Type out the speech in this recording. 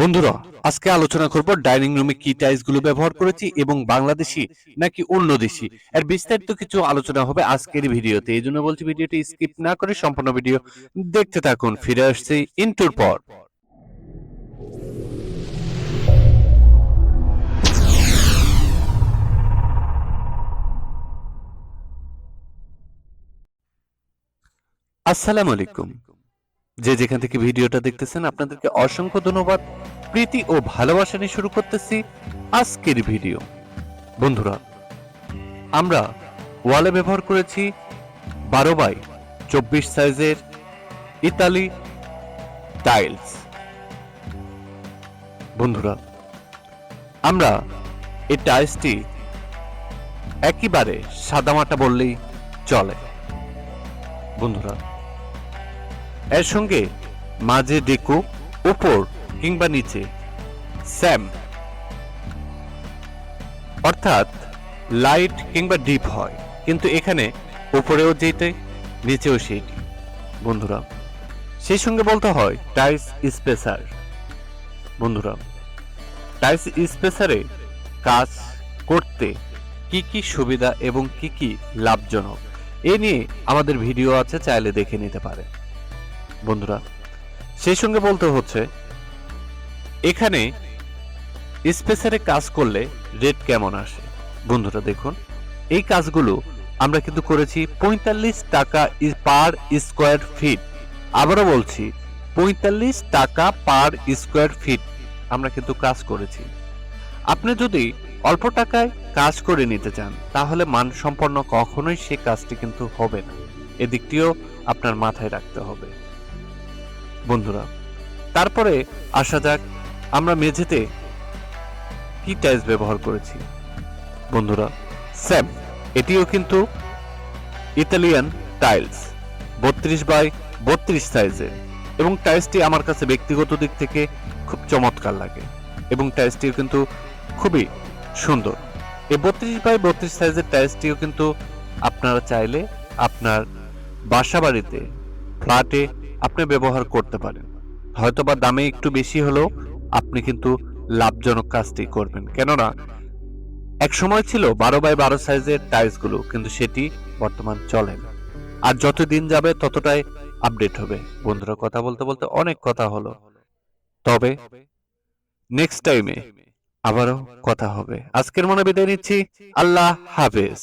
বন্ধুরা, আজকে আলোচনা করব ডাইনিং রুমে কি টাইলসগুলো ব্যবহার করেছি এবং বাংলাদেশি নাকি অন্য দেশি? এর বিস্তারিত কিছু আলোচনা হবে আজকের ভিডিওতে। এই জন্য বলছি ভিডিওটি স্কিপ না করে সম্পূর্ণ ভিডিও দেখতে থাকুন। ফিরে আসছি ইন্টুর পর। আসসালামু আলাইকুম। যে যেখান থেকে ভিডিওটা দেখতেছেন, আপনাদেরকে অসংখ্য ধন্যবাদ। প্রীতি ও ভালোবাসা নিয়ে শুরু করতেছি আজকের ভিডিও। বন্ধুরা, আমরা ওয়ালে ব্যবহার করেছি বারো বাই চব্বিশ সাইজের ইতালি টাইলস। বন্ধুরা, আমরা এই টাইলসটি একেবারে সাদামাটা বললেই চলে। বন্ধুরা এর সঙ্গে মাঝে ডেকো উপর কিংবা নিচে, স্যাম। অর্থাৎ লাইট কিংবা ডিপ হয়, কিন্তু এখানে উপরেও যেটাই নিচেও সেইটি। বন্ধুরা, সেই সঙ্গে বলতে হয় টাইস স্পেসার। বন্ধুরা টাইস স্পেসারে কাজ করতে কি কি সুবিধা এবং কি কি লাভজনক, এ নিয়ে আমাদের ভিডিও আছে, চাইলে দেখে নিতে পারে বন্ধুরা, সেই সঙ্গে বলতে হচ্ছে, এখানে স্পেসারে কাজ করলে রেট কেমন আসে? বন্ধুরা দেখুন, এই কাজগুলো আমরা কিন্তু করেছি পঁয়তাল্লিশ টাকা পার স্কোয়ার ফিট আবারও বলছি, পঁয়তাল্লিশ টাকা পার স্কোয়ার ফিট আমরা কিন্তু কাজ করেছি। আপনি যদি অল্প টাকায় কাজ করে নিতে চান, তাহলে মানসম্পন্ন কখনোই সে কাজটি কিন্তু হবে না। এদিকটিও আপনার মাথায় রাখতে হবে। বন্ধুরা, তারপরে আসা যাক আমরা মেঝেতে কি টাইলস ব্যবহার করেছি। বন্ধুরা, স্যাম, এটিও কিন্তু ইতালিয়ান টাইলস বত্রিশ বাই বত্রিশ সাইজের এবং টাইলসটি আমার কাছে ব্যক্তিগত দিক থেকে খুব চমৎকার লাগে এবং টাইলসটিও কিন্তু খুবই সুন্দর। এই বত্রিশ বাই বত্রিশ সাইজের টাইলসটিও কিন্তু আপনারা চাইলে আপনার বাসা বাড়িতে ফ্ল্যাটে আপনি ব্যবহার করতে পারেন। হয়তোবা দামে একটু বেশি হলেও আপনি কিন্তু লাভজনক কাজটি করবেন। কেননা এক সময় ছিল বারো বাই বারো সাইজের টাইলসগুলো কিন্তু সেটি বর্তমান চলে না। আর যত দিন যাবে, ততটাই আপডেট হবে। বন্ধুরা, কথা বলতে বলতে অনেক কথা হলো। তবে নেক্সট টাইমে আবারও কথা হবে। আজকের মনে বিদায় নিচ্ছি, আল্লাহ হাফেজ।